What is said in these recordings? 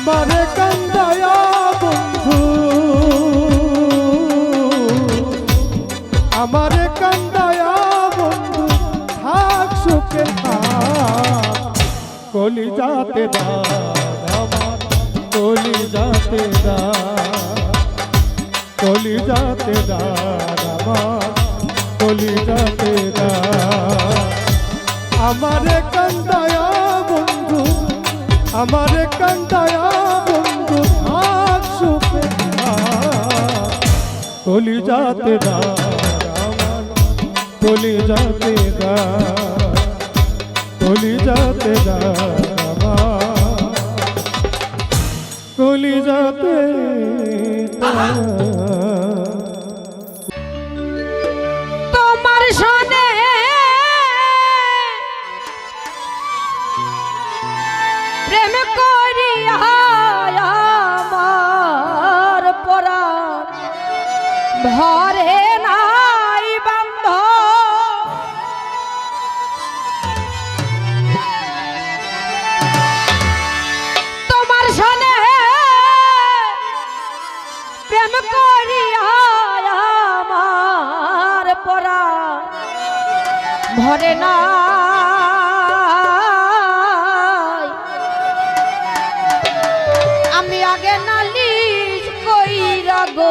আমারে কান্দায়া বন্ধু। আমারে কান্দায়া বন্ধু, থাক সুখে কলি যাতে কলি যাতে কলি যাতে আমার কলি যাতে আমারে কান্দায়া আমারে কান্দায়া বন্ধু থাক সুখে কলি যাতে আমার কলি যাতে দাগ কলি যাতে দাগ কলি যাতে দাগ ভরে নাই বান্ধ। তোমার সনে প্রেম করিয়া আমার পরা ভরে না আমি আগে নালিশ কইরা গো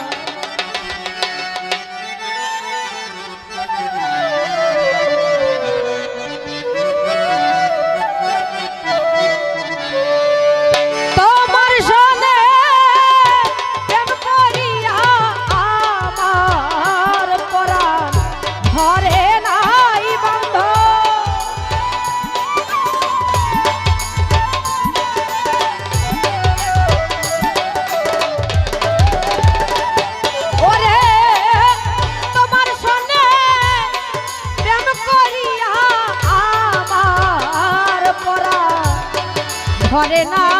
ঘরে না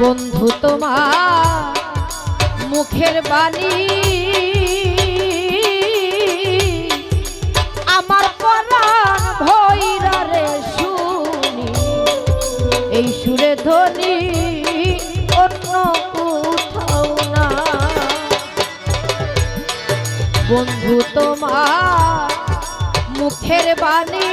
বন্ধু তোমার মুখের বাণী। আমার পরাণ ভৈরা রে শুনি, এই সুরে ধ্বনি অন্য কোথাও না। বন্ধু তোমার মুখের বাণী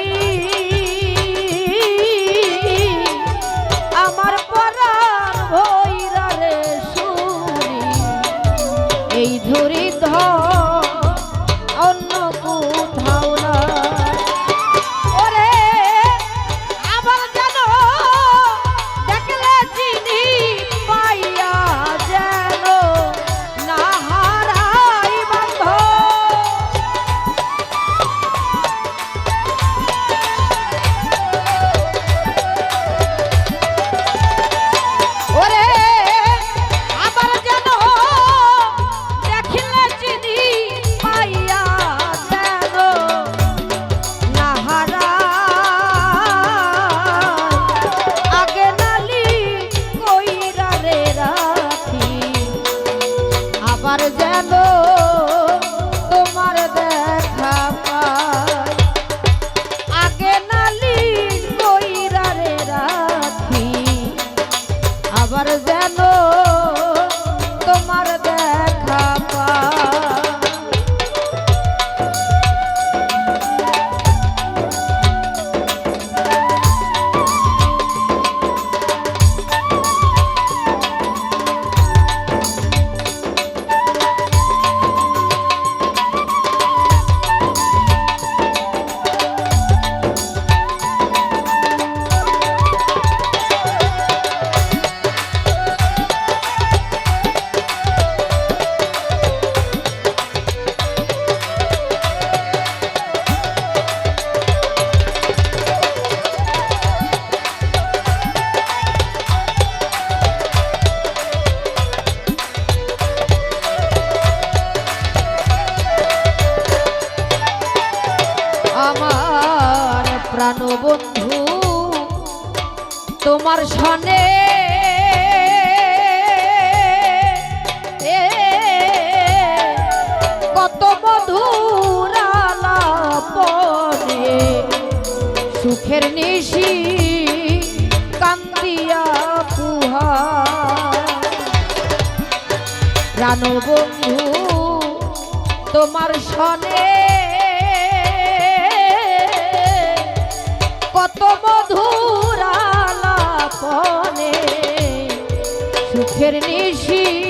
প্রাণ বন্ধু, তোমার সনে কত মধুর পরে সুখের নিশি কান্দিয়া পুহা জানো বন্ধু, তোমার সনে কত মধুর আলাপনে সুখের নিশি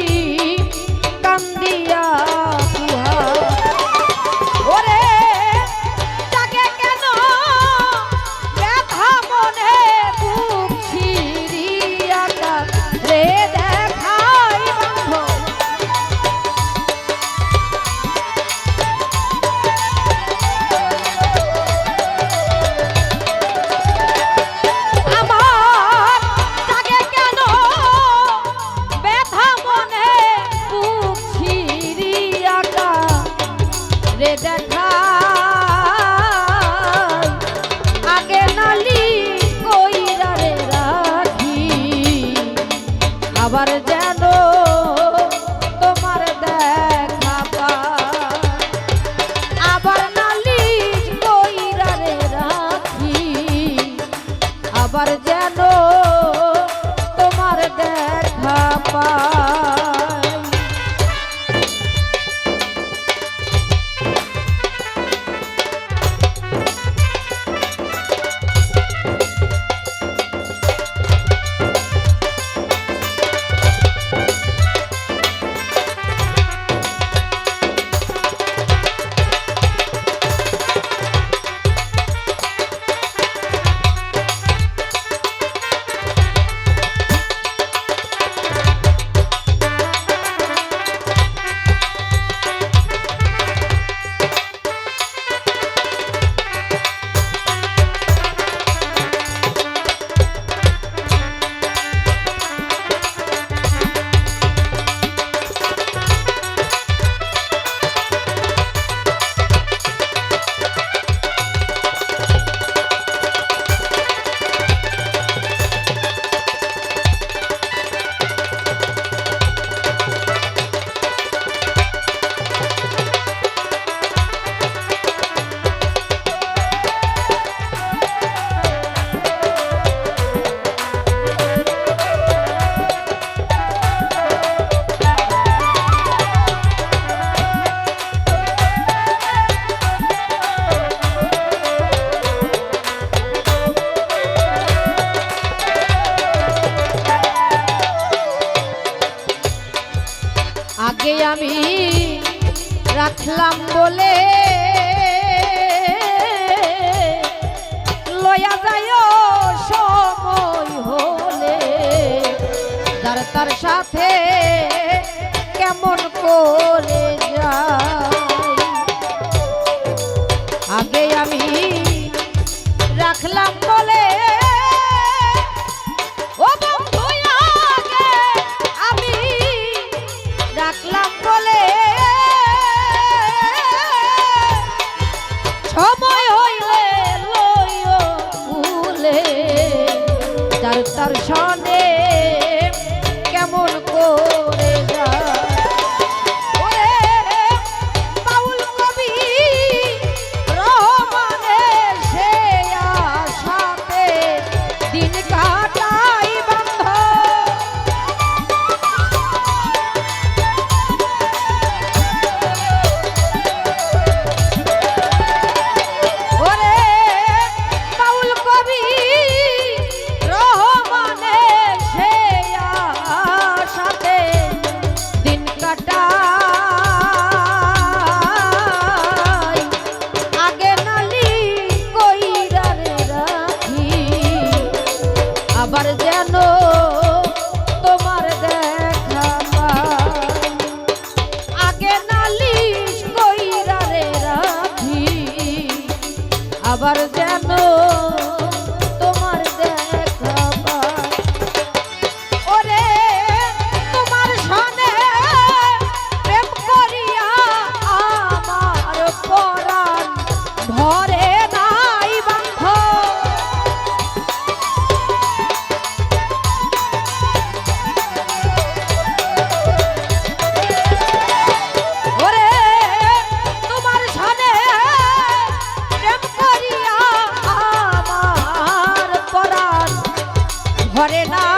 দেখলাম বলে সবার যেন করে না